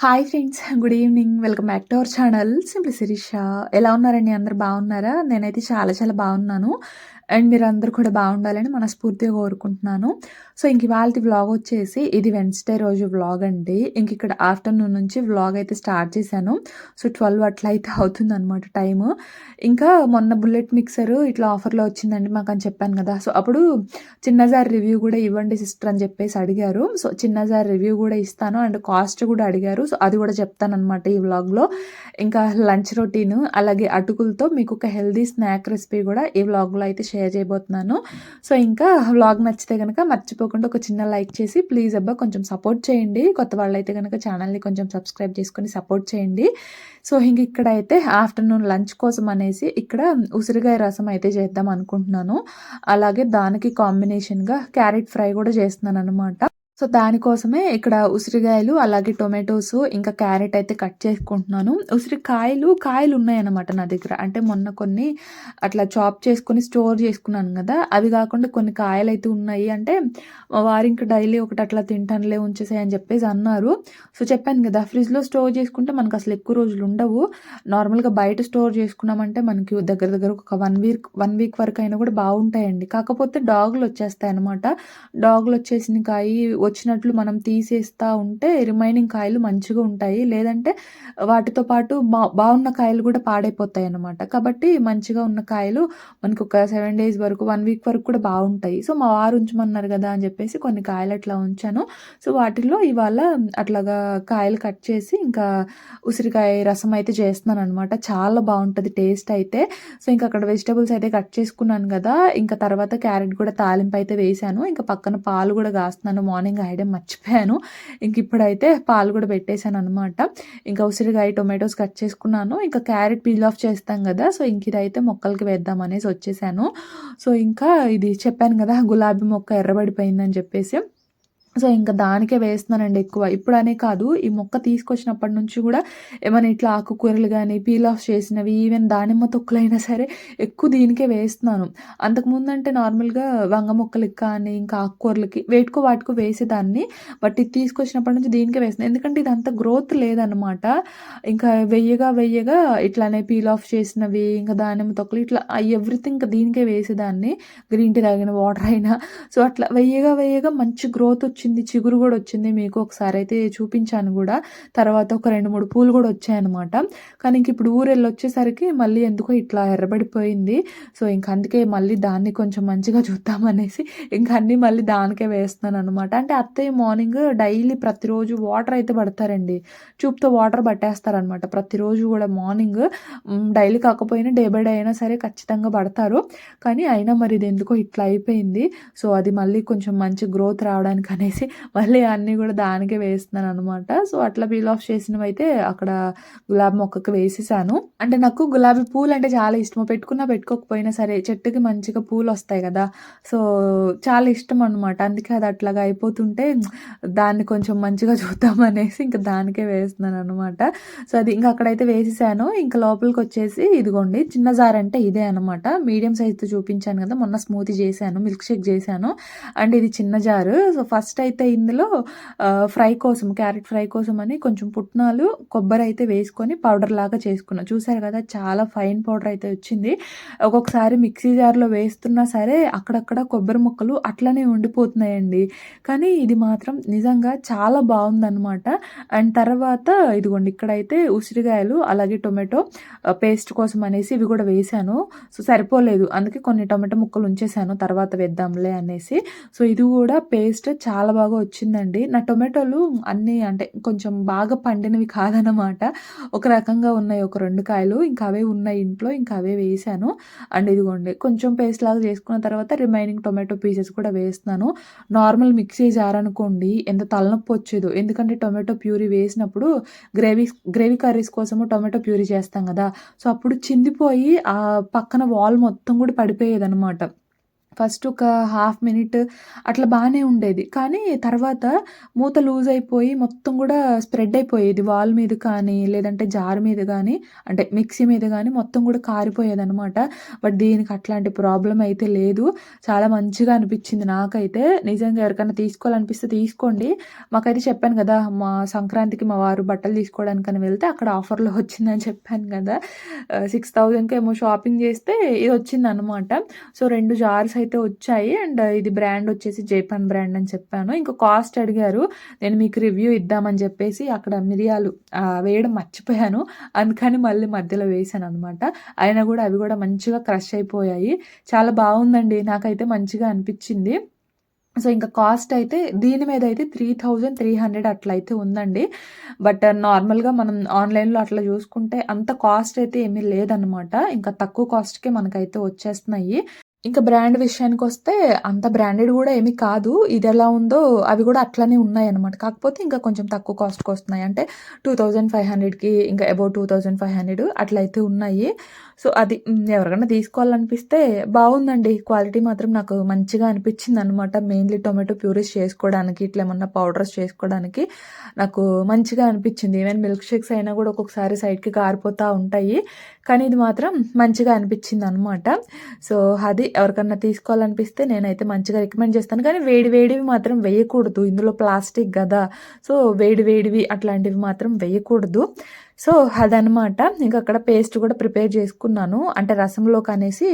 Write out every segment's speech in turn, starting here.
Hi friends good evening welcome back to our channel simply Sirisha ఎలా ఉన్నారండి? అందరు బాగున్నారా? నేనైతే చాలా చాలా బాగున్నాను. అండ్ మీరు అందరూ కూడా బాగుండాలని మనస్ఫూర్తిగా కోరుకుంటున్నాను. సో ఇంక ఇవాళ వ్లాగ్ వచ్చేసి ఇది వెన్స్డే రోజు వ్లాగ్ అండి. ఇంక ఇక్కడ ఆఫ్టర్నూన్ నుంచి వ్లాగ్ అయితే స్టార్ట్ చేశాను. సో ట్వెల్వ్ అట్లా అయితే అవుతుంది అనమాట టైము. ఇంకా మొన్న బుల్లెట్ మిక్సర్ ఇట్లా ఆఫర్లో వచ్చిందండి మాకు అని చెప్పాను కదా. సో అప్పుడు చిన్నజార్ రివ్యూ కూడా ఇవ్వండి సిస్టర్ అని చెప్పేసి అడిగారు. సో చిన్నజార్ రివ్యూ కూడా ఇస్తాను అండ్ కాస్ట్ కూడా అడిగారు. సో అది కూడా చెప్తాను అనమాట ఈ వ్లాగ్లో ఇంకా లంచ్ రొటీన్ అలాగే అటుకులతో మీకు ఒక హెల్దీ స్నాక్ రెసిపీ కూడా ఈ వ్లాగ్లో అయితే షేర్ చేయబోతున్నాను. సో ఇంకా వ్లాగ్ నచ్చితే కనుక మర్చిపోకుండా ఒక చిన్న లైక్ చేసి ప్లీజ్ అబ్బా కొంచెం సపోర్ట్ చేయండి. కొత్త వాళ్ళైతే కనుక ఛానల్ని కొంచెం సబ్స్క్రైబ్ చేసుకొని సపోర్ట్ చేయండి. సో ఇంక ఇక్కడైతే ఆఫ్టర్నూన్ లంచ్ కోసం అనేసి ఇక్కడ ఉసిరికాయ రసం అయితే చేద్దాం అనుకుంటున్నాను. అలాగే దానికి కాంబినేషన్గా క్యారెట్ ఫ్రై కూడా చేస్తున్నాను అనమాట సో దానికోసమే ఇక్కడ ఉసిరికాయలు అలాగే టొమాటోస్ ఇంకా క్యారెట్ అయితే కట్ చేసుకుంటున్నాను. ఉసిరికాయలు కాయలు ఉన్నాయన్నమాట నా దగ్గర. అంటే మొన్న కొన్ని అట్లా చాప్ చేసుకొని స్టోర్ చేసుకున్నాను కదా. అవి కాకుండా కొన్ని కాయలు అయితే ఉన్నాయి. అంటే వారు ఇంకా డైలీ ఒకటి అట్లా తింటానులే ఉంచేసాయి అని చెప్పేసి అన్నారు. సో చెప్పాను కదా ఫ్రిడ్జ్లో స్టోర్ చేసుకుంటే మనకు అసలు ఎక్కువ రోజులు ఉండవు. నార్మల్గా బయట స్టోర్ చేసుకున్నామంటే మనకి దగ్గర దగ్గర ఒక వన్ వీక్ వన్ వీక్ వరకు అయినా కూడా బాగుంటాయండి. కాకపోతే డాగులు వచ్చేస్తాయి అనమాట డాగులు వచ్చేసిన కాయ వచ్చినట్లు మనం తీసేస్తూ ఉంటే రిమైనింగ్ కాయలు మంచిగా ఉంటాయి. లేదంటే వాటితో పాటు బా బాగున్న కాయలు కూడా పాడైపోతాయి అన్నమాట. కాబట్టి మంచిగా ఉన్న కాయలు మనకు ఒక సెవెన్ డేస్ వరకు వన్ వీక్ వరకు కూడా బాగుంటాయి. సో మా వారు ఉంచమన్నారు కదా అని చెప్పేసి కొన్ని కాయలు అట్లా ఉంచాను. సో వాటిల్లో ఇవాళ అట్లాగా కాయలు కట్ చేసి ఇంకా ఉసిరికాయ రసం అయితే చేస్తున్నాను అనమాట చాలా బాగుంటుంది టేస్ట్ అయితే. సో ఇంకా అక్కడ వెజిటబుల్స్ అయితే కట్ చేసుకున్నాను కదా. ఇంకా తర్వాత క్యారెట్ కూడా తాలింపు అయితే వేసాను ఇంకా పక్కన పాలు కూడా కాస్తున్నాను. మార్నింగ్ మార్నింగ్ మర్చిపోయాను. ఇంక ఇప్పుడైతే పాలు కూడా పెట్టేశాను అనమాట ఇంకా ఉసిరికాయ టొమాటోస్ కట్ చేసుకున్నాను. ఇంకా క్యారెట్ పీల్ ఆఫ్ చేస్తాం కదా సో ఇంక ఇదైతే మొక్కలకి వేద్దాం అనేసి వచ్చేసాను. సో ఇంకా ఇది చెప్పాను కదా గులాబీ మొక్క ఎర్రబడిపోయిందని చెప్పేసి. సో ఇంకా దానికే వేస్తున్నానండి ఎక్కువ. ఇప్పుడనే కాదు ఈ మొక్క తీసుకొచ్చినప్పటి నుంచి కూడా ఏమైనా ఇట్లా ఆకుకూరలు కానీ పీల్ ఆఫ్ చేసినవి ఈవెన్ దానిమ్మ తొక్కులైనా సరే ఎక్కువ దీనికే వేస్తున్నాను. అంతకుముందు అంటే నార్మల్గా వంగ మొక్కలకి కానీ ఇంకా ఆకుకూరలకి వేటుకో వాటికో వేసేదాన్ని. బట్ ఇది తీసుకొచ్చినప్పటి నుంచి దీనికే వేస్తున్నాను ఎందుకంటే ఇది అంత గ్రోత్ లేదనమాట ఇంకా వెయ్యగా వెయ్యగా ఇట్లానే పీల్ ఆఫ్ చేసినవి ఇంకా దానిమ్మ తొక్కలు ఇట్లా ఎవ్రీథింగ్ ఇంకా దీనికే వేసేదాన్ని. గ్రీన్ టీ తాగిన వాటర్ అయినా. సో అట్లా వెయ్యగా వెయ్యగా మంచి గ్రోత్ వచ్చింది. వచ్చింది చిగురు కూడా వచ్చింది. మీకు ఒకసారి అయితే చూపించాను కూడా. తర్వాత ఒక రెండు మూడు పూలు కూడా వచ్చాయన్నమాట. కానీ ఇంక ఇప్పుడు ఊరెళ్ళి వచ్చేసరికి మళ్ళీ ఎందుకో ఇట్లా ఎర్రబడిపోయింది. సో ఇంక అందుకే మళ్ళీ దాన్ని కొంచెం మంచిగా చూద్దామనేసి ఇంక అన్నీ మళ్ళీ దానికే వేస్తున్నాను అనమాట అంటే అత్తయ్య మార్నింగ్ డైలీ ప్రతిరోజు వాటర్ అయితే పడతారండి. చూపుతో వాటర్ పట్టేస్తారనమాట ప్రతిరోజు కూడా మార్నింగ్ డైలీ కాకపోయినా డే బై డే అయినా సరే ఖచ్చితంగా పడతారు. కానీ అయినా మరి ఇది ఎందుకో ఇట్లా అయిపోయింది. సో అది మళ్ళీ కొంచెం మంచి గ్రోత్ రావడానికి అనేసి అనేసి మళ్ళీ అన్నీ కూడా దానికే వేస్తున్నాను అనమాట సో అట్లా పీల్ ఆఫ్ చేసినవి అయితే అక్కడ గులాబీ మొక్కకు వేసేసాను. అంటే నాకు గులాబీ పూలు అంటే చాలా ఇష్టం పెట్టుకున్నా పెట్టుకోకపోయినా సరే చెట్టుకి మంచిగా పూలు వస్తాయి కదా. సో చాలా ఇష్టం అనమాట అందుకే అది అట్లాగా అయిపోతుంటే దాన్ని కొంచెం మంచిగా చూద్దాం అనేసి ఇంకా దానికే వేస్తున్నాను అనమాట సో అది ఇంకా అక్కడైతే వేసేసాను. ఇంకా లోపలికి వచ్చేసి ఇదిగోండి చిన్న జార్ అంటే ఇదే అనమాట మీడియం సైజ్తో చూపించాను కదా మొన్న స్మూతీ చేశాను మిల్క్ షేక్ చేశాను. అండ్ ఇది చిన్న జారు. సో ఫస్ట్ అయితే ఇందులో ఫ్రై కోసం క్యారెట్ ఫ్రై కోసం అని కొంచెం పుట్నాలు కొబ్బరి అయితే వేసుకొని పౌడర్ లాగా చేసుకున్నా. చూసారు కదా చాలా ఫైన్ పౌడర్ అయితే వచ్చింది. ఒక్కొక్కసారి మిక్సీ జార్లో వేస్తున్నా సరే అక్కడక్కడ కొబ్బరి ముక్కలు అట్లనే ఉండిపోతున్నాయండి. కానీ ఇది మాత్రం నిజంగా చాలా బాగుందన్నమాట. అండ్ తర్వాత ఇదిగోండి ఇక్కడైతే ఉసిరికాయలు అలాగే టొమాటో పేస్ట్ కోసం అనేసి ఇవి కూడా వేసాను సో సరిపోలేదు. అందుకే కొన్ని టొమాటో ముక్కలు ఉంచేసాను తర్వాత వేద్దాంలే అనేసి. సో ఇది కూడా పేస్ట్ చాలా చాలా బాగా వచ్చిందండి. నా టొమాటోలు అన్నీ అంటే కొంచెం బాగా పండినవి కాదనమాట ఒక రకంగా ఉన్నాయి. ఒక రెండు కాయలు ఇంకా అవే ఉన్నాయి ఇంట్లో ఇంకా అవే వేసాను. అండ్ ఇదిగోండి కొంచెం పేస్ట్ లాగా చేసుకున్న తర్వాత రిమైనింగ్ టొమాటో పీసెస్ కూడా వేస్తున్నాను. నార్మల్ మిక్సీ జార్ అనుకోండి ఎంత తలనొప్పి వచ్చేదో. ఎందుకంటే టొమాటో ప్యూరీ వేసినప్పుడు గ్రేవీ గ్రేవీ కర్రీస్ కోసము టొమాటో ప్యూరీ చేస్తాం కదా. సో అప్పుడు చిందిపోయి ఆ పక్కన వాల్ మొత్తం కూడా పడిపోయేది అనమాట ఫస్ట్ ఒక హాఫ్ మినిట్ అట్లా బాగానే ఉండేది. కానీ తర్వాత మూత లూజ్ అయిపోయి మొత్తం కూడా స్ప్రెడ్ అయిపోయేది. వాల్ మీద కానీ, లేదంటే జార్ మీద కానీ అంటే మిక్సీ మీద కానీ మొత్తం కూడా కారిపోయేది అనమాట బట్ దీనికి అట్లాంటి ప్రాబ్లం అయితే లేదు. చాలా మంచిగా అనిపించింది నాకైతే. నిజంగా ఎవరికైనా తీసుకోవాలనిపిస్తే తీసుకోండి. మాకైతే చెప్పాను కదా మా సంక్రాంతికి మా వారు బట్టలు తీసుకోవడానికని వెళ్తే అక్కడ ఆఫర్‌లో వచ్చిందని చెప్పాను కదా సిక్స్ థౌజండ్కి ఏమో షాపింగ్ చేస్తే ఇది వచ్చింది అనమాట సో, రెండు జార్స్ అయితే అయితే వచ్చాయి. అండ్ ఇది బ్రాండ్ వచ్చేసి జైపాన్ బ్రాండ్ అని చెప్పాను. ఇంకా కాస్ట్ అడిగారు. నేను మీకు రివ్యూ ఇద్దామని చెప్పేసి అక్కడ మిరియాలు వేయడం మర్చిపోయాను. అందుకని మళ్ళీ మధ్యలో వేసాను అనమాట అయినా కూడా అవి కూడా మంచిగా క్రష్ అయిపోయాయి. చాలా బాగుందండి నాకైతే మంచిగా అనిపించింది సో, ఇంకా కాస్ట్ అయితే దీని మీద అయితే 3300 అట్లా అయితే ఉందండి. బట్ నార్మల్‌గా మనం ఆన్‌లైన్‌లో అట్లా చూసుకుంటే అంత కాస్ట్ అయితే ఏమీ లేదనమాట. ఇంకా తక్కువ కాస్ట్‌కే మనకైతే వచ్చేస్తున్నాయి. ఇంకా బ్రాండ్ విషయానికి వస్తే అంత బ్రాండెడ్ కూడా ఏమి కాదు. ఇది ఎలా ఉందో అవి కూడా అట్లనే ఉన్నాయన్నమాట. కాకపోతే ఇంకా కొంచెం తక్కువ కాస్ట్కి వస్తున్నాయి అంటే 2500కి ఇంకా above two thousand five hundred అట్లయితే ఉన్నాయి. సో, అది ఎవరికైనా తీసుకోవాలనిపిస్తే బాగుందండి క్వాలిటీ మాత్రం నాకు మంచిగా అనిపించింది అనమాట మెయిన్‌లీ టొమాటో ప్యూరీస్ చేసుకోవడానికి, ఇట్లా ఏమన్నా పౌడర్స్ చేసుకోవడానికి నాకు మంచిగా అనిపించింది ఈవెన్ మిల్క్ షేక్స్ అయినా కూడా ఒక్కొక్కసారి సైడ్‌కి కారిపోతూ ఉంటాయి. కానీ ఇది మాత్రం మంచిగా అనిపించింది అనమాట సో, అది ఎవరికన్నా తీసుకోవాలనిపిస్తే నేనైతే మంచిగా రికమెండ్ చేస్తాను. కానీ వేడి వేడివి మాత్రం వేయకూడదు. ఇందులో ప్లాస్టిక్ గదా! సో, వేడి వేడివి అట్లాంటివి మాత్రం వేయకూడదు. సో, అదనమాట. ఇంకా అక్కడ పేస్ట్ కూడా ప్రిపేర్ చేసుకున్నాను. అంటే రసంలో కనేసి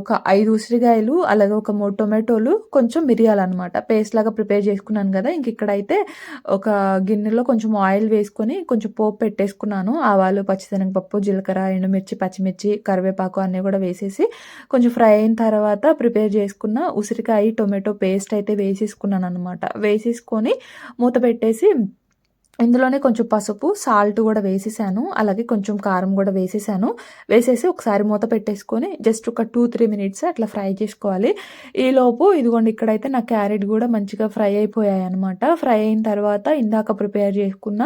ఒక ఐదు ఉసిరికాయలు, అలాగే ఒక మూడు టొమాటోలు, కొంచెం మిరియాలు అనమాట పేస్ట్ లాగా ప్రిపేర్ చేసుకున్నాను కదా ఇంక ఇక్కడైతే ఒక గిన్నెలో కొంచెం ఆయిల్ వేసుకొని కొంచెం పోపు పెట్టేసుకున్నాను. ఆవాలు, పచ్చిశనగపప్పు, జీలకర్ర, ఎండుమిర్చి, పచ్చిమిర్చి, కరివేపాకు అన్నీ కూడా వేసేసి కొంచెం ఫ్రై అయిన తర్వాత ప్రిపేర్ చేసుకున్న ఉసిరికాయ, టొమాటో పేస్ట్ అయితే వేసేసుకున్నాను అనమాట వేసేసుకొని మూత పెట్టేసి ఇందులోనే కొంచెం పసుపు, సాల్ట్ కూడా వేసేసాను. అలాగే కొంచెం కారం కూడా వేసేసాను. వేసేసి ఒకసారి మూత పెట్టేసుకొని జస్ట్ ఒక 2, 3 మినిట్స్ అట్లా ఫ్రై చేసుకోవాలి. ఈలోపు ఇదిగోండి ఇక్కడైతే నా క్యారెట్ కూడా మంచిగా ఫ్రై అయిపోయాయి అనమాట ఫ్రై అయిన తర్వాత ఇందాక ప్రిపేర్ చేసుకున్న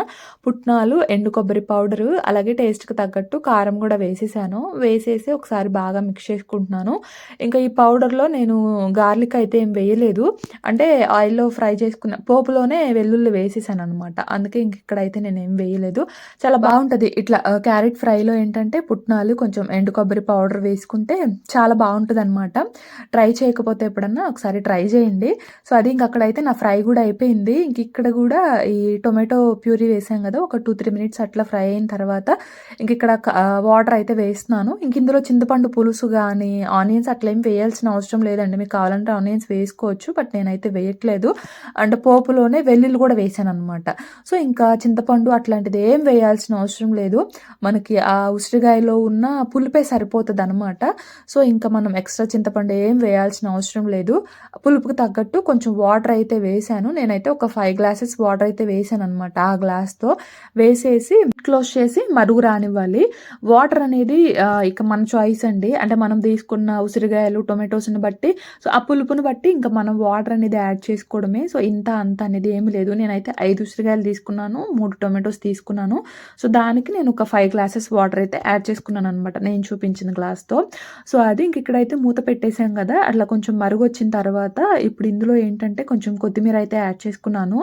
పుట్నాలు, ఎండు కొబ్బరి పౌడరు, అలాగే టేస్ట్‌కి తగ్గట్టు కారం కూడా వేసేసాను. వేసేసి ఒకసారి బాగా మిక్స్ చేసుకుంటున్నాను. ఇంకా ఈ పౌడర్‌లో నేను గార్లిక్ అయితే ఏం వేయలేదు. అంటే ఆయిల్‌లో ఫ్రై చేసుకున్న పోపులోనే వెల్లుల్లి వేసేసాను అనమాట అందుకే ఇంక ఇక్కడైతే ఏం వేయలేదు. చాలా బాగుంటుంది ఇట్లా క్యారెట్ ఫ్రైలో ఏంటంటే పుట్నాలు, కొంచెం ఎండు కొబ్బరి పౌడర్ వేసుకుంటే చాలా బాగుంటుంది అనమాట ట్రై చేయకపోతే ఎప్పుడన్నా ఒకసారి ట్రై చేయండి. సో, అది ఇంక అక్కడైతే నా ఫ్రై కూడా అయిపోయింది. ఇంక ఇక్కడ కూడా ఈ టొమాటో ప్యూరీ వేసాం కదా ఒక 2, 3 మినిట్స్ అట్లా ఫ్రై అయిన తర్వాత ఇంక ఇక్కడ వాటర్ అయితే వేస్తున్నాను. ఇంక ఇందులో చింతపండు పులుసు కానీ ఆనియన్స్ అట్లేం వేయాల్సిన అవసరం లేదండి. మీకు కావాలంటే ఆనియన్స్ వేసుకోవచ్చు. బట్ నేనైతే వేయట్లేదు. అండ్ పోపులోనే వెల్లుల్లి వేసాను అనమాట సో, ఇంకా చింతపండు అట్లాంటిది ఏం వేయాల్సిన అవసరం లేదు. మనకి ఆ ఉసిరికాయలో ఉన్న పులుపే అనమాట సో, ఇంకా మనం ఎక్స్‌ట్రా చింతపండు ఏం వేయాల్సిన అవసరం లేదు. పులుపుకి తగ్గట్టు కొంచెం వాటర్ అయితే వేసాను. నేనైతే ఒక ఫైవ్ గ్లాసెస్ వాటర్ అయితే వేసాను అనమాట ఆ గ్లాస్‌తో. వేసేసి క్లోజ్ చేసి మరుగు రానివ్వాలి. వాటర్ అనేది ఇక మన చాయిస్ అండి. అంటే మనం తీసుకున్న ఉసిరికాయలు, టొమాటోస్‌ని బట్టి సో, ఆ పులుపుని బట్టి ఇంకా మనం వాటర్ అనేది యాడ్ చేసుకోవడమే. సో, ఇంత, అంత అనేది ఏమి లేదు. నేనైతే ఐదు ఉసిరికాయలు తీసుకున్నాను. మూడు టొమాటోస్ తీసుకున్నాను. సో, దానికి నేను ఒక ఫైవ్ గ్లాసెస్ వాటర్ అయితే యాడ్ చేసుకున్నాను అనమాట నేను చూపించిన గ్లాస్‌తో. సో, అది ఇంక ఇక్కడైతే మూత పెట్టేసాం కదా అట్లా కొంచెం మరుగొచ్చిన తర్వాత ఇప్పుడు ఇందులో ఏంటంటే కొంచెం కొత్తిమీర అయితే యాడ్ చేసుకున్నాను.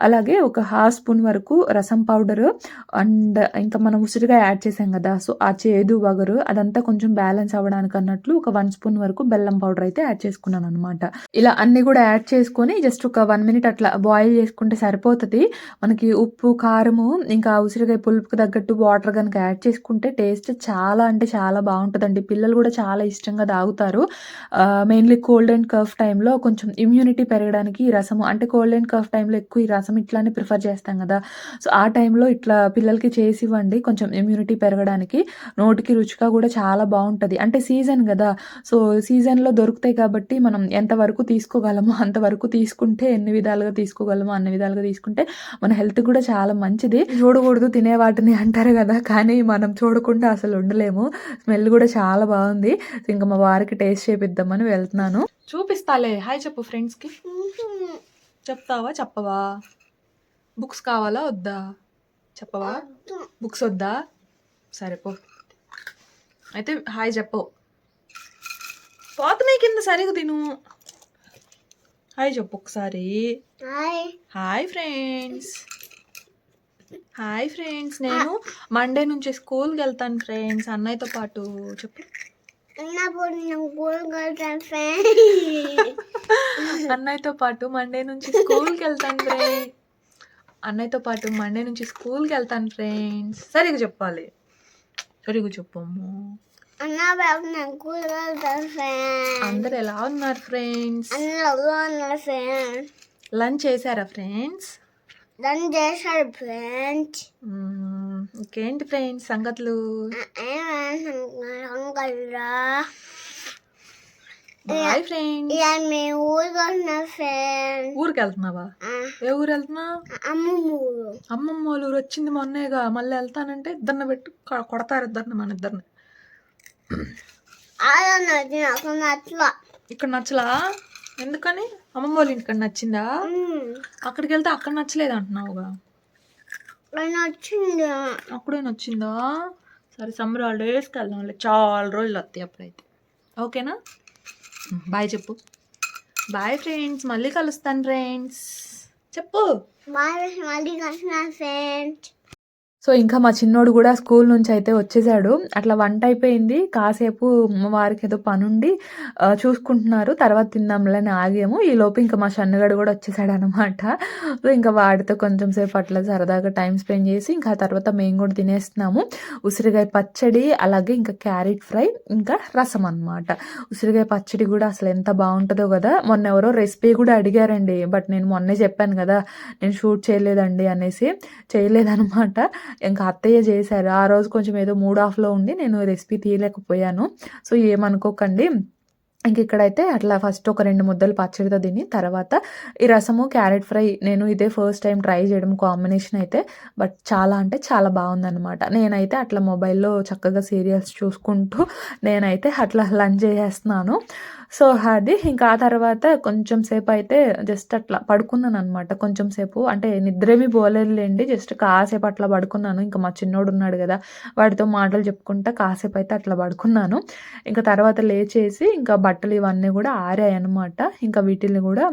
అలాగే ఒక హాఫ్ స్పూన్ వరకు రసం పౌడరు అండ్ ఇంకా మనం ఉసిరిగా యాడ్ చేసాం కదా సో, ఆ చేదు, వగరు అదంతా కొంచెం బ్యాలెన్స్ అవ్వడానికి అన్నట్లు ఒక వన్ స్పూన్ వరకు బెల్లం పౌడర్ అయితే యాడ్ చేసుకున్నాను అనమాట ఇలా అన్ని కూడా యాడ్ చేసుకొని జస్ట్ ఒక వన్ మినిట్ అట్లా బాయిల్ చేసుకుంటే సరిపోతది. మనకి ఉప్పు, కారము ఇంకా ఉసిరికాయ పులుపుకి తగ్గట్టు వాటర్ కనుక యాడ్ చేసుకుంటే టేస్ట్ చాలా అంటే చాలా బాగుంటుందండి పిల్లలు కూడా చాలా ఇష్టంగా తాగుతారు. మెయిన్‌లీ కోల్డ్ అండ్ కఫ్ టైంలో కొంచెం ఇమ్యూనిటీ పెరగడానికి ఈ రసము అంటే కోల్డ్ అండ్ కఫ్ టైంలో ఎక్కువ ఈ రసం ఇట్లానే ప్రిఫర్ చేస్తాం కదా సో, ఆ టైంలో ఇట్లా పిల్లలకి చేసి ఇవ్వండి కొంచెం ఇమ్యూనిటీ పెరగడానికి. నోటికి రుచిగా కూడా చాలా బాగుంటుంది అంటే సీజన్ కదా సో, సీజన్‌లో దొరుకుతాయి కాబట్టి మనం ఎంతవరకు తీసుకోగలమో అంతవరకు తీసుకుంటే ఎన్ని విధాలుగా తీసుకోగలమో అన్ని విధాలుగా తీసుకుంటే మన హెల్త్ గూడా చాలా మంచిది. చూడకూడదు తినే వాటిని అంటారు గదా! కానీ మనం చూడకుండా అసలు ఉండలేము. స్మెల్ గూడా చాలా బావుంది. ఇంక మా వారికి టేస్ట్ చేపిద్దామని వెళ్తున్నాను. చూపిస్తాలే. హాయ్ చెప్పు ఫ్రెండ్స్‌కి. చెప్తావా? చెప్పవా? బుక్స్ కావాలా? వద్దా? చెప్పవా? బుక్స్ వద్దా? సరే పో. అయితే హాయ్ చెప్పు. పోతున్నాయి కింద సరిగా తిను హాయ్ చెప్పు ఒకసారి hi hi friends hi friends నేను మండే నుంచి స్కూల్కి వెళ్తాను ఫ్రెండ్స్. అన్నయ్యతో పాటు చెప్పు. అన్నయ్యతో పాటు మండే నుంచి స్కూల్కి వెళ్తాను ఫ్రెండ్. అన్నయ్యతో పాటు మండే నుంచి స్కూల్కి వెళ్తాను ఫ్రెండ్స్. సరిగా చెప్పాలి. సరిగా చెప్పమ్ము అందరు ఎలా ఉన్నారు ఫ్రెండ్స్? లంచ్ చేశారా ఫ్రెండ్స్? దాన్ని చేశాడు ఫ్రెండ్ ఇంకేంటి ఫ్రెండ్స్ సంగతులు? ఏమనుకుంటున్నా బాయ్ ఫ్రెండ్స్ మేము ఊరికి వస్తున్నా ఫ్రెండ్ ఊరికి వెళ్తున్నావా? ఏ ఊరు వెళ్తున్నావు అమ్మ ఊరు. అమ్మమ్మ వాళ్ళ ఊరు వచ్చింది మొన్నేగా. మళ్ళీ వెళ్తానంటే ఇద్దరిని పెట్టి కొడతారు ఇద్దరిని మన ఇద్దరిని. అలా నచ్చి నాకు నచ్చల. ఇక్కడ నచ్చలా? ఎందుకని? అమ్మమ్మ వాళ్ళ ఇంటికి నచ్చిందా? అక్కడికి వెళ్తే అక్కడ నచ్చలేదు అంటున్నావుగా. నచ్చింది? అప్పుడే నచ్చిందా? సరే సమ్మర్ హాలిడేస్కి వెళ్దాం చాలా రోజులు వస్తాయి అప్పుడైతే. ఓకేనా? బాయ్ చెప్పు. Bye friends. మళ్ళీ కలుస్తాను ఫ్రెండ్స్. చెప్పు. బాగా మళ్ళీ కలిసిన ఫ్రెండ్ సో ఇంకా మా చిన్నోడు కూడా స్కూల్ నుంచి అయితే వచ్చేసాడు. అట్లా వంట అయిపోయింది. కాసేపు వారికి ఏదో పనుండి చూసుకుంటున్నారు. తర్వాత తిందాంలే అని ఆగాము. ఈ లోపు ఇంకా మా షన్నుగాడు కూడా వచ్చేసాడు అనమాట సో ఇంకా వాడితో కొంచెం సేపు అట్లా సరదాగా టైం స్పెండ్ చేసి ఇంకా తర్వాత మేము కూడా తినేస్తున్నాము. ఉసిరికాయ పచ్చడి అలాగే ఇంకా క్యారెట్ ఫ్రై ఇంకా రసం అన్నమాట. ఉసిరికాయ పచ్చడి కూడా అసలు ఎంత బాగుంటుందో కదా. మొన్న ఎవరో రెసిపీ కూడా అడిగారండి. బట్ నేను మొన్నే చెప్పాను కదా నేను షూట్ చేయలేదండి అనేసి. చేయలేదనమాట ఇంకా అత్తయ్య చేశారు. ఆ రోజు కొంచెం ఏదో మూడ్ ఆఫ్లో ఉండి నేను రెసిపీ తీయలేకపోయాను. సో ఏమనుకోకండి. ఇంక ఇక్కడైతే అట్లా ఫస్ట్ ఒక రెండు ముద్దలు పచ్చడితో తిని తర్వాత ఈ రసము క్యారెట్ ఫ్రై నేను ఇదే ఫస్ట్ టైం ట్రై చేయడం కాంబినేషన్ అయితే. బట్ చాలా అంటే చాలా బాగుందన్నమాట. నేనైతే అట్లా మొబైల్లో చక్కగా సీరియల్స్ చూసుకుంటూ నేనైతే అట్లా లంచ్ చేసేస్తున్నాను. సో అది ఇంకా ఆ తర్వాత కొంచెం సేపు అయితే జస్ట్ అట్లా పడుకున్నాను అనమాట కొంచెం సేపు అంటే నిద్రేమీ పోలేదులేండి జస్ట్ కాసేపు అట్లా పడుకున్నాను. ఇంకా మా చిన్నోడు ఉన్నాడు కదా వాడితో మాటలు చెప్పుకుంటా కాసేపు అయితే అట్లా పడుకున్నాను. ఇంకా తర్వాత లేచేసి ఇంకా బట్టలు ఇవన్నీ కూడా ఆరాయి అనమాట ఇంకా వీటిని కూడా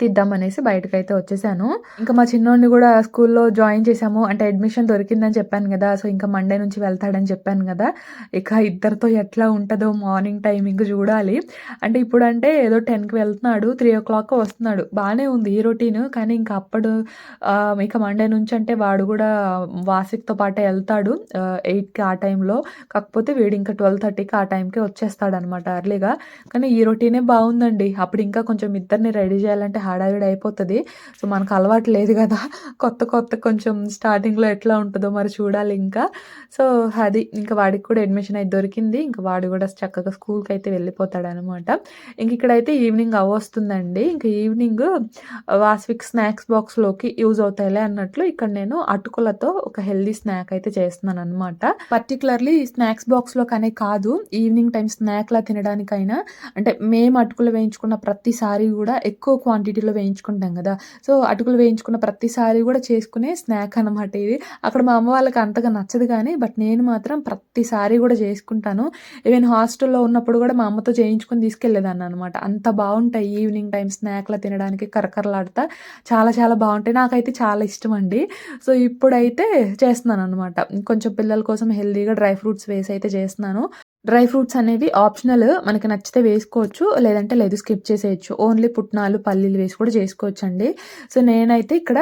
తీద్దామనేసి బయటకైతే వచ్చేసాను. ఇంకా మా చిన్నోడిని కూడా స్కూల్లో జాయిన్ చేశాము. అంటే అడ్మిషన్ దొరికిందని చెప్పాను కదా. సో ఇంకా మండే నుంచి వెళ్తాడని చెప్పాను కదా. ఇక ఇద్దరితో ఎట్లా ఉంటుందో మార్నింగ్ టైమింగ్ చూడాలి. అంటే ఇప్పుడు అంటే ఏదో టెన్కి వెళ్తున్నాడు త్రీ ఓ క్లాక్ వస్తున్నాడు. బాగానే ఉంది ఈ రొటీన్. కానీ ఇంకా అప్పుడు ఇక మండే నుంచి అంటే వాడు కూడా వాసిక్తో పాటే వెళ్తాడు ఎయిట్కి ఆ టైంలో. కాకపోతే వీడు ఇంకా ట్వెల్వ్ థర్టీకి ఆ టైంకి వచ్చేస్తాడనమాట అర్లీగా కానీ ఈ రొటీనే బాగుందండి అప్పుడు ఇంకా కొంచెం ఇద్దరిని రెడీ చేయాలంటే హడావిడి అయిపోతుంది. సో మనకు అలవాటు లేదు కదా. కొత్త కొత్త కొంచెం స్టార్టింగ్లో ఎట్లా ఉంటుందో మరి చూడాలి ఇంకా. సో అది ఇంకా వాడికి కూడా అడ్మిషన్ అయితే దొరికింది. ఇంకా వాడు కూడా చక్కగా స్కూల్కి అయితే వెళ్ళిపోతాడు అనమాట ఇంక ఇక్కడైతే ఈవినింగ్ అవ్వస్తుందండి ఇంకా ఈవినింగ్ వాస్విక్ స్నాక్స్ బాక్స్లోకి యూజ్ అవుతాయిలే అన్నట్లు ఇక్కడ నేను అటుకులతో ఒక హెల్దీ స్నాక్ అయితే చేస్తున్నాను అనమాట పర్టికులర్లీ స్నాక్స్ బాక్స్లోకనే కాదు ఈవినింగ్ టైం స్నాక్లా తినడానికైనా అంటే మేము అటుకులు వేయించుకున్న ప్రతిసారి కూడా ఎక్కువ క్వాంటిటీ క్వాంటిటీలో వేయించుకుంటాం కదా. సో అటుకులు వేయించుకున్న ప్రతిసారి కూడా చేసుకునే స్నాక్ అనమాట ఇది. అక్కడ మా అమ్మ వాళ్ళకి అంతగా నచ్చదు కానీ బట్ నేను మాత్రం ప్రతిసారి కూడా చేసుకుంటాను. ఈవెన్ హాస్టల్లో ఉన్నప్పుడు కూడా మా అమ్మతో చేయించుకొని తీసుకెళ్ళేదాన్ని అనమాట అంత బాగుంటాయి ఈవినింగ్ టైం స్నాక్లో తినడానికి కరకరలాడతా. చాలా చాలా బాగుంటాయి. నాకైతే చాలా ఇష్టం అండి. సో ఇప్పుడైతే చేస్తున్నాను అనమాట కొంచెం పిల్లల కోసం హెల్తీగా డ్రై ఫ్రూట్స్ వేసి అయితే చేస్తున్నాను. డ్రై ఫ్రూట్స్ అనేవి ఆప్షనల్ మనకి నచ్చితే వేసుకోవచ్చు లేదంటే లేదు స్కిప్ చేసేయచ్చు. ఓన్లీ పుట్నాలు పల్లీలు వేసి కూడా చేసుకోవచ్చు అండి సో నేనైతే ఇక్కడ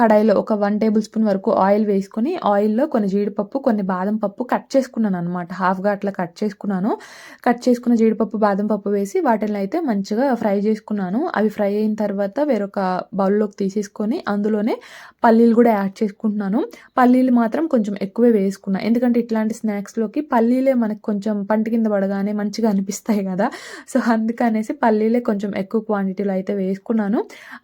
కడాయిలో ఒక వన్ టేబుల్ స్పూన్ వరకు ఆయిల్ వేసుకొని ఆయిల్లో కొన్ని జీడిపప్పు కొన్ని బాదం పప్పు కట్ చేసుకున్నాను అనమాట హాఫ్గా అట్లా కట్ చేసుకున్నాను. కట్ చేసుకున్న జీడిపప్పు బాదం పప్పు వేసి వాటిని అయితే మంచిగా ఫ్రై చేసుకున్నాను. అవి ఫ్రై అయిన తర్వాత వేరొక బౌల్లోకి తీసేసుకొని అందులోనే పల్లీలు కూడా యాడ్ చేసుకుంటున్నాను. పల్లీలు మాత్రం కొంచెం ఎక్కువే వేసుకున్నాను ఎందుకంటే ఇట్లాంటి స్నాక్స్లోకి పల్లీలే మనకు కొంచెం పంట కింద పడగానే మంచిగా అనిపిస్తాయి కదా. సో అందుకనేసి పల్లీలే కొంచెం ఎక్కువ క్వాంటిటీలో అయితే వేసుకున్నాను.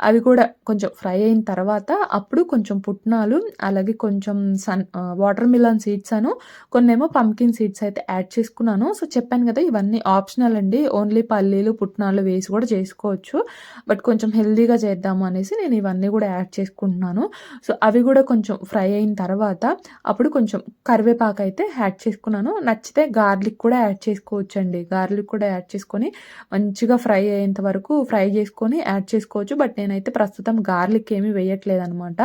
అవి కూడా కొంచెం ఫ్రై అయిన తర్వాత అప్పుడు కొంచెం పుట్నాలు అలాగే కొంచెం సన్ వాటర్ మిలన్ సీడ్స్ అను కొన్నేమో పంకిన్ సీడ్స్ అయితే యాడ్ చేసుకున్నాను. సో చెప్పాను కదా ఇవన్నీ ఆప్షనల్ అండి. ఓన్లీ పల్లీలు పుట్నాలు వేసి కూడా చేసుకోవచ్చు. బట్ కొంచెం హెల్దీగా చేద్దాము అనేసి నేను ఇవన్నీ కూడా యాడ్ చేసుకుంటున్నాను. సో అవి కూడా కొంచెం ఫ్రై అయిన తర్వాత అప్పుడు కొంచెం కరివేపాకు అయితే యాడ్ చేసుకున్నాను. నచ్చితే గార్లిక్ గార్లిక్ కూడా యాడ్ చేసుకోవచ్చండి. గార్లిక్ కూడా యాడ్ చేసుకొని మంచిగా ఫ్రై అయ్యేంత వరకు ఫ్రై చేసుకొని యాడ్ చేసుకోవచ్చు. బట్ నేనైతే ప్రస్తుతం గార్లిక్ ఏమీ వేయట్లేదు అనమాట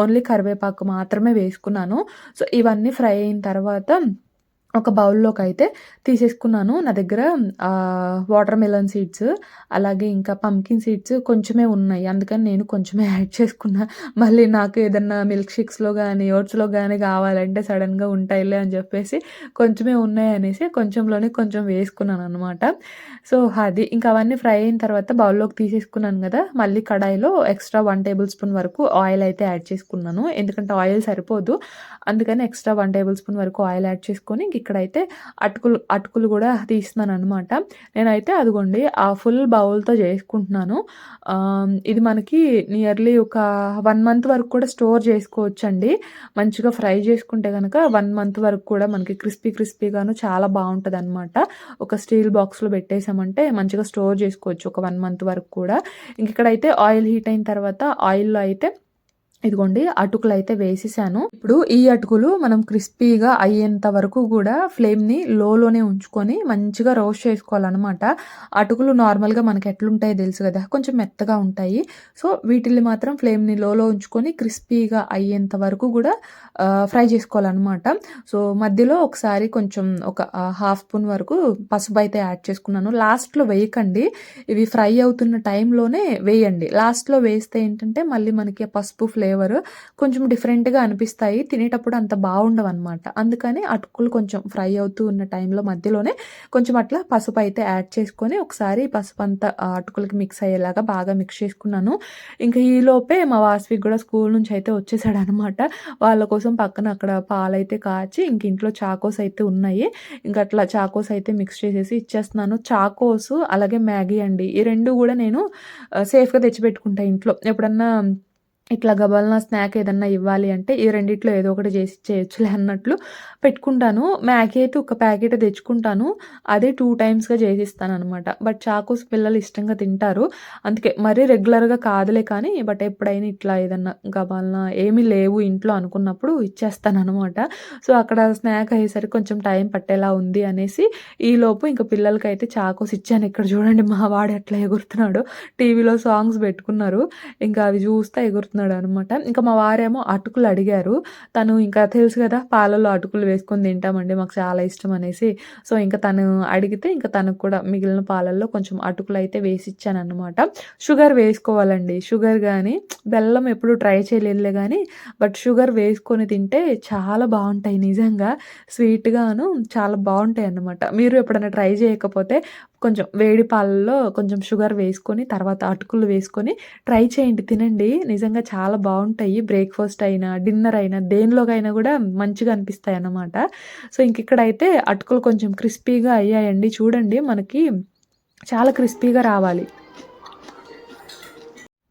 ఓన్లీ కరివేపాకు మాత్రమే వేసుకున్నాను. సో ఇవన్నీ ఫ్రై అయిన తర్వాత ఒక బౌల్లోకి అయితే తీసేసుకున్నాను. నా దగ్గర వాటర్ మెలన్ సీడ్స్ అలాగే ఇంకా పంకిన్ సీడ్స్ కొంచెమే ఉన్నాయి. అందుకని నేను కొంచెమే యాడ్ చేసుకున్నా. మళ్ళీ నాకు ఏదన్నా మిల్క్ షేక్స్లో కానీ ఓట్స్లో కానీ కావాలంటే సడన్గా ఉంటాయిలే అని చెప్పేసి కొంచెమే ఉన్నాయి అనేసి కొంచెంలోనే కొంచెం వేసుకున్నాను అనమాట సో అది ఇంకా అవన్నీ ఫ్రై అయిన తర్వాత బౌల్లోకి తీసేసుకున్నాను కదా. మళ్ళీ కడాయిలో ఎక్స్ట్రా వన్ టేబుల్ స్పూన్ వరకు ఆయిల్ అయితే యాడ్ చేసుకున్నాను. ఎందుకంటే ఆయిల్ సరిపోదు. అందుకని ఎక్స్ట్రా వన్ టేబుల్ స్పూన్ వరకు ఆయిల్ యాడ్ చేసుకొని ఇక్కడైతే అటుకులు అటుకులు కూడా తీస్తున్నాను అనమాట నేనైతే అదిగోండి ఆ ఫుల్ బౌల్తో చేసుకుంటున్నాను. ఇది మనకి నియర్లీ ఒక వన్ మంత్ వరకు కూడా స్టోర్ చేసుకోవచ్చండి. మంచిగా ఫ్రై చేసుకుంటే కనుక వన్ మంత్ వరకు కూడా మనకి క్రిస్పీ క్రిస్పీగాను చాలా బాగుంటుంది అనమాట ఒక స్టీల్ బాక్స్లో పెట్టేసామంటే మంచిగా స్టోర్ చేసుకోవచ్చు ఒక వన్ మంత్ వరకు కూడా. ఇంక ఇక్కడైతే ఆయిల్ హీట్ అయిన తర్వాత ఆయిల్లో అయితే ఇదిగోండి అటుకులు అయితే వేసేసాను. ఇప్పుడు ఈ అటుకులు మనం క్రిస్పీగా అయ్యేంత వరకు కూడా ఫ్లేమ్ని లోలోనే ఉంచుకొని మంచిగా రోస్ట్ చేసుకోవాలన్నమాట. అటుకులు నార్మల్గా మనకి ఎట్లుంటాయో తెలుసు కదా కొంచెం మెత్తగా ఉంటాయి. సో వీటిని మాత్రం ఫ్లేమ్ని లోలో ఉంచుకొని క్రిస్పీగా అయ్యేంత వరకు కూడా ఫ్రై చేసుకోవాలన్నమాట. సో మధ్యలో ఒకసారి కొంచెం ఒక హాఫ్ స్పూన్ వరకు పసుపు అయితే యాడ్ చేసుకున్నాను. లాస్ట్లో వేయకండి. ఇవి ఫ్రై అవుతున్న టైంలోనే వేయండి. లాస్ట్లో వేస్తే ఏంటంటే మళ్ళీ మనకి పసుపు ఫ్లేమ్ ఫ్లేవర్ కొంచెం డిఫరెంట్గా అనిపిస్తాయి. తినేటప్పుడు అంత బాగుండవు అనమాట అందుకని అటుకులు కొంచెం ఫ్రై అవుతూ ఉన్న టైంలో మధ్యలోనే కొంచెం అట్లా పసుపు అయితే యాడ్ చేసుకొని ఒకసారి పసుపు అంతా అటుకులకి మిక్స్ అయ్యేలాగా బాగా మిక్స్ చేసుకున్నాను. ఇంకా ఈ లోపే మా వాస్విక్ కూడా స్కూల్ నుంచి అయితే వచ్చేసాడు అనమాట వాళ్ళ కోసం పక్కన అక్కడ పాలైతే కాచి ఇంక ఇంట్లో చాకోస్ అయితే ఉన్నాయి. ఇంకా అట్లా చాకోస్ అయితే మిక్స్ చేసేసి ఇచ్చేస్తున్నాను. చాకోస్ అలాగే మ్యాగీ అండి. ఈ రెండు కూడా నేను సేఫ్గా తెచ్చిపెట్టుకుంటా ఇంట్లో. ఎప్పుడన్నా ఇట్లా గబాలన స్నాక్ ఏదన్నా ఇవ్వాలి అంటే ఈ రెండిట్లో ఏదో ఒకటి చేసి చేయొచ్చులే అన్నట్లు పెట్టుకుంటాను. మ్యాగీ అయితే ఒక ప్యాకెట్ తెచ్చుకుంటాను. అదే టూ టైమ్స్గా చేసిస్తాను అనమాట బట్ చాకోస్ పిల్లలు ఇష్టంగా తింటారు. అందుకే మరీ రెగ్యులర్గా కాదులే కానీ బట్ ఎప్పుడైనా ఇట్లా ఏదన్నా గబాలన ఏమీ లేవు ఇంట్లో అనుకున్నప్పుడు ఇచ్చేస్తాను అనమాట సో అక్కడ స్నాక్ అయ్యేసరికి కొంచెం టైం పట్టేలా ఉంది అనేసి ఈ లోపు ఇంకా పిల్లలకైతే చాకోస్ ఇచ్చాను. ఇక్కడ చూడండి మా వాడు ఎట్లా ఎగురుతున్నాడు. టీవీలో సాంగ్స్ పెట్టుకున్నారు. ఇంకా అవి చూస్తే ఎగురుతున్నాడు అనమాట ఇంకా మా వారేమో అటుకులు అడిగారు. తను ఇంకా తెలుసు కదా పాలలో అటుకులు వేసుకొని తింటామండి మాకు చాలా ఇష్టం అనేసి. సో ఇంకా తను అడిగితే ఇంకా తనకు కూడా మిగిలిన పాలల్లో కొంచెం అటుకులు అయితే వేసి ఇచ్చాను అనమాట షుగర్ వేసుకోవాలండి. షుగర్ కానీ బెల్లం ఎప్పుడు ట్రై చేయలేదులే కానీ బట్ షుగర్ వేసుకొని తింటే చాలా బాగుంటాయి. నిజంగా స్వీట్గాను చాలా బాగుంటాయి అన్నమాట మీరు ఎప్పుడైనా ట్రై చేయకపోతే కొంచెం వేడి పాలల్లో కొంచెం షుగర్ వేసుకొని తర్వాత అటుకులు వేసుకొని ట్రై చేయండి తినండి. నిజంగా చాలా బాగుంటాయి. బ్రేక్ఫాస్ట్ అయినా డిన్నర్ అయినా దేనిలోకైనా కూడా మంచిగా అనిపిస్తాయి అన్నమాట సో ఇంక ఇక్కడైతే అటుకులు కొంచెం క్రిస్పీగా అయ్యాయండి. చూడండి మనకి చాలా క్రిస్పీగా రావాలి.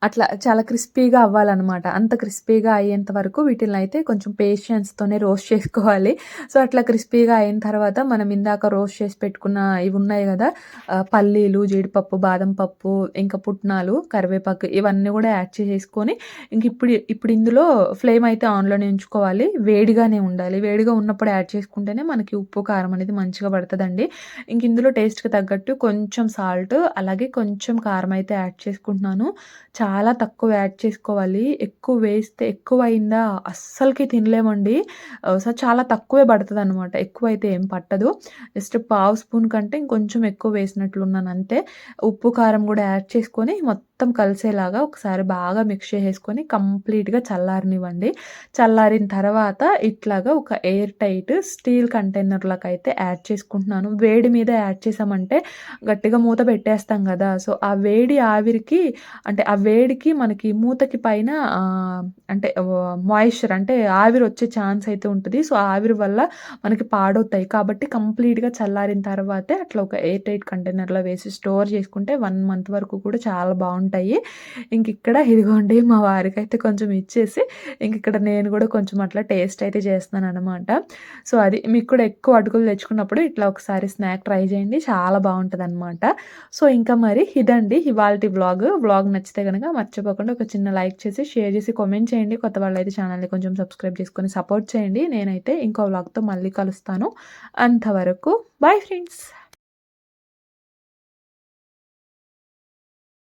అట్లా చాలా క్రిస్పీగా అవ్వాలన్నమాట. అంత క్రిస్పీగా అయ్యేంత వరకు వీటిని అయితే కొంచెం పేషెన్స్తోనే రోస్ట్ చేసుకోవాలి. సో అట్లా క్రిస్పీగా అయిన తర్వాత మనం ఇందాక రోస్ట్ చేసి పెట్టుకున్న ఇవి ఉన్నాయి కదా పల్లీలు జీడిపప్పు బాదం పప్పు ఇంకా పుట్నాలు కరివేపాకు ఇవన్నీ కూడా యాడ్ చేసేసుకొని ఇంక ఇప్పుడు ఇప్పుడు ఇందులో ఫ్లేమ్ అయితే ఆన్లోనే ఉంచుకోవాలి. వేడిగానే ఉండాలి. వేడిగా ఉన్నప్పుడు యాడ్ చేసుకుంటేనే మనకి ఉప్పు కారం అనేది మంచిగా పడుతుందండి. ఇంక ఇందులో టేస్ట్కి తగ్గట్టు కొంచెం సాల్ట్ అలాగే కొంచెం కారం అయితే యాడ్ చేసుకుంటున్నాను. చాలా తక్కువ యాడ్ చేసుకోవాలి. ఎక్కువ వేస్తే ఎక్కువ అయిందా అస్సలకి తినలేమండి. సో చాలా తక్కువే పడుతుంది అనమాట ఎక్కువ అయితే ఏం పట్టదు. జస్ట్ పావు స్పూన్ కంటే ఇంకొంచెం ఎక్కువ వేసినట్లున్నాను అంతే. ఉప్పు కారం కూడా యాడ్ చేసుకొని మొత్తం కలిసేలాగా ఒకసారి బాగా మిక్స్ చేసేసుకొని కంప్లీట్గా చల్లారనివ్వండి. చల్లారిన తర్వాత ఇట్లాగా ఒక ఎయిర్ టైట్ స్టీల్ కంటైనర్లకు అయితే యాడ్ చేసుకుంటున్నాను. వేడి మీద యాడ్ చేసామంటే గట్టిగా మూత పెట్టేస్తాం కదా! సో ఆ వేడి ఆవిరికి అంటే ఆ వేడి వేడికి మనకి మూతకి పైన అంటే మాయిశ్చర్ అంటే ఆవిరి వచ్చే ఛాన్స్ అయితే ఉంటుంది. సో ఆవిరి వల్ల మనకి పాడవుతాయి. కాబట్టి కంప్లీట్గా చల్లారిన తర్వాతే అట్లా ఒక ఎయిర్ టైట్ కంటైనర్లో వేసి స్టోర్ చేసుకుంటే వన్ మంత్ వరకు కూడా చాలా బాగుంటాయి. ఇంక ఇక్కడ ఇదిగోండి మా వారికి అయితే కొంచెం ఇచ్చేసి ఇంక ఇక్కడ నేను కూడా కొంచెం అట్లా టేస్ట్ అయితే చేస్తున్నాను అనమాట సో అది మీకు కూడా ఎక్కువ అటుకులు తెచ్చుకున్నప్పుడు ఇట్లా ఒకసారి స్నాక్ ట్రై చేయండి. చాలా బాగుంటుంది అనమాట సో ఇంకా మరి ఇదండి ఇవాళ వ్లాగ్ వ్లాగ్ నచ్చితే కనుక తప్పకుండా మర్చిపోకుండా ఒక చిన్న లైక్ చేసి షేర్ చేసి కామెంట్ చేయండి. కొత్త వాళ్ళు అయితే ఛానల్ని కొంచెం సబ్స్క్రైబ్ చేసుకొని సపోర్ట్ చేయండి. నేనైతే ఇంకో వ్లాగ్తో మళ్ళీ కలుస్తాను. అంతవరకు బాయ్ ఫ్రెండ్స్.